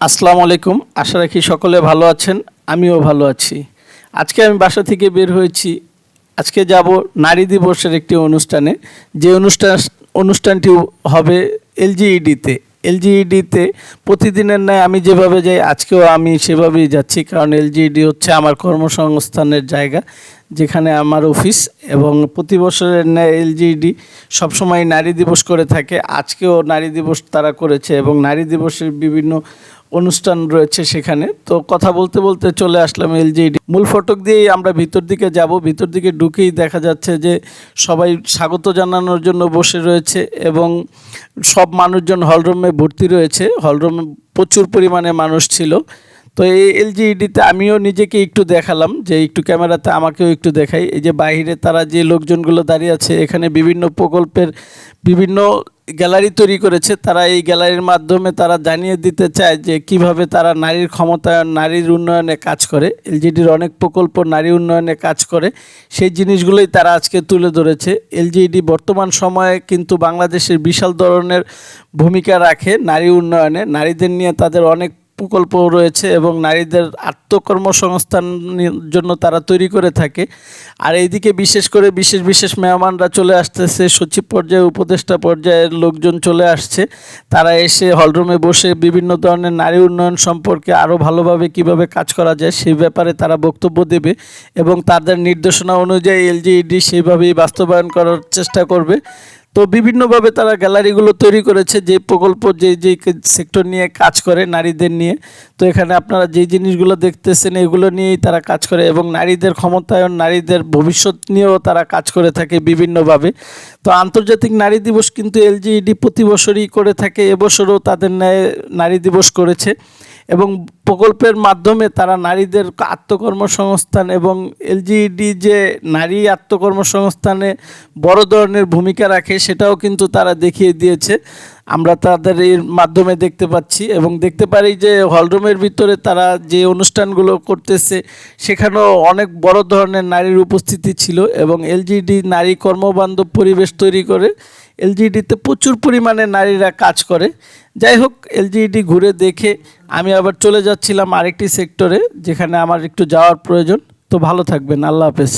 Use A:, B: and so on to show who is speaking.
A: আসসালামু আলাইকুম। আশা রাখি সকলে ভালো আছেন, আমিও ভালো আছি। আজকে আমি বাসা থেকে বের হয়েছি। আজকে যাব নারী দিবসের একটি অনুষ্ঠানে। যে অনুষ্ঠান, অনুষ্ঠানটি হবে এলজিইডিতে এলজিইডিতে প্রতিদিনের ন্যায় আমি যেভাবে যাই, আজকেও আমি সেভাবেই যাচ্ছি। কারণ এলজিইডি হচ্ছে আমার কর্মসংস্থানের জায়গা। যেখানে আমার অফিস এবং প্রতি বছরের ন্যায় এলজিইডি সবসময় নারী দিবস করে থাকে। আজকেও নারী দিবস তারা করেছে এবং নারী দিবসের বিভিন্ন অনুষ্ঠান রয়েছে সেখানে। তো কথা বলতে বলতে চলে আসলাম এলজিডি মূল ফটক দিয়েই আমরা ভিতর দিকে যাব। ভিতর দিকে ঢুকেই দেখা যাচ্ছে যে সবাই স্বাগত জানানোর জন্য বসে রয়েছে এবং সব মানুষজন হলরুমে ভর্তি রয়েছে। হলরুমে প্রচুর পরিমাণে মানুষ ছিল। তো এই এলজিইডিতে আমিও নিজেকে একটু দেখালাম যে একটু ক্যামেরাতে আমাকেও একটু দেখাই। এই যে বাইরে তারা যে লোকজনগুলো দাঁড়িয়ে আছে, এখানে বিভিন্ন প্রকল্পের বিভিন্ন গ্যালারি তৈরি করেছে। তারা এই গ্যালারির মাধ্যমে তারা জানিয়ে দিতে চায় যে কীভাবে তারা নারীর ক্ষমতায়ন, নারীর উন্নয়নে কাজ করে। এলজিডির অনেক প্রকল্প নারী উন্নয়নে কাজ করে। সেই জিনিসগুলোই তারা আজকে তুলে ধরেছে। এলজিডি বর্তমান সময়ে কিন্তু বাংলাদেশের বিশাল ধরনের ভূমিকা রাখে নারী উন্নয়নে। নারীদের নিয়ে তাদের অনেক প্রকল্প রয়েছে এবং নারীদের আত্মকর্মসংস্থানের জন্য তারা তৈরি করে থাকে। আর এইদিকে বিশেষ করে বিশেষ বিশেষ মেহমানরা চলে আসতেছে, সচিব পর্যায়ে, উপদেষ্টা পর্যায়ের লোকজন চলে আসছে। তারা এসে হলরুমে বসে বিভিন্ন ধরনের নারী উন্নয়ন সম্পর্কে আরও ভালোভাবে কীভাবে কাজ করা যায় সেই ব্যাপারে তারা বক্তব্য দেবে এবং তাদের নির্দেশনা অনুযায়ী এলজিইডি সেইভাবেই বাস্তবায়ন করার চেষ্টা করবে। তো বিভিন্নভাবে তারা গ্যালারিগুলো তৈরি করেছে, যে প্রকল্প, যে যে সেক্টর নিয়ে কাজ করে নারীদের নিয়ে। তো এখানে আপনারা যে জিনিসগুলো দেখতেছেন, এগুলো নিয়েই তারা কাজ করে এবং নারীদের ক্ষমতায়ন, নারীদের ভবিষ্যৎ নিয়েও তারা কাজ করে থাকে বিভিন্নভাবে। তো আন্তর্জাতিক নারী দিবস কিন্তু এলজিইডি প্রতি বছরই করে থাকে, এবছরও তাদের ন্যায় নারী দিবস করেছে। এবং প্রকল্পের মাধ্যমে তারা নারীদের আত্মকর্মসংস্থান এবং এলজিইডি যে নারী আত্মকর্মসংস্থানে বড় ধরনের ভূমিকা রাখে, সেটাও কিন্তু তারা দেখিয়ে দিয়েছে। আমরা তাদের এর মাধ্যমে দেখতে পাচ্ছি এবং দেখতে পারি যে হলরুমের ভিতরে তারা যে অনুষ্ঠানগুলো করতেছে, সেখানেও অনেক বড় ধরনের নারীর উপস্থিতি ছিল এবং এলজিডি নারী কর্মবান্ধব পরিবেশ তৈরি করে এলজিডিতে প্রচুর পরিমাণে নারীরা কাজ করে। যাই হোক, এলজিইডি ঘুরে দেখে আমি আবার চলে যাচ্ছিলাম আরেকটি সেক্টরে, যেখানে আমার একটু যাওয়ার প্রয়োজন। তো ভালো থাকবেন, আল্লাহ হাফেজ।